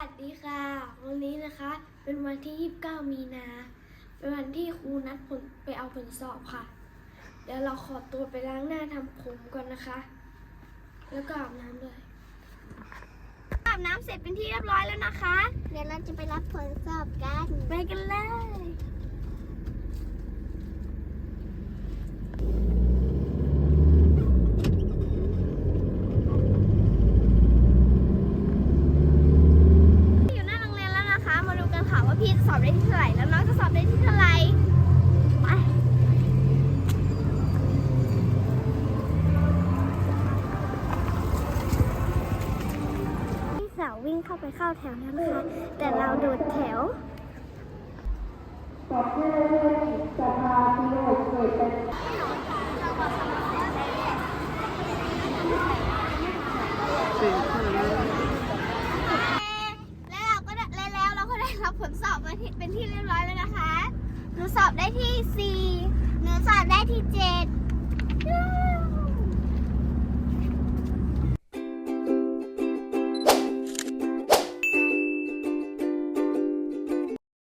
สวัสดีค่ะ วันนี้นะคะเป็นวันที่ 29 มีนา เป็นวันที่ครูนัดผลไปเอาผลสอบค่ะ เดี๋ยวเราขอตัวไปล้างหน้าทำผมก่อนนะคะ แล้วก็อาบน้ำด้วยอาบน้ำเสร็จเป็นที่เรียบร้อยแล้วนะคะ เดี๋ยวเราจะไปรับผลสอบกัน ไปกันเลยอยู่หน้าโรงเรียนแล้วนะคะ มาดู กันค่ะว่าพี่จะสอบได้ที่เท่าไหร่แล้วน้องจะสอบได้ที่เท่าไหร่ไปพี่สาววิ่งเข้าไปเข้าแถวแล้วนะคะแต่เราโดดแถวและเราก็ได้และแล้วเครับผลสอบมาที่เป็นที่เรียบร้อยแล้วนะคะ หนูสอบได้ที่ 4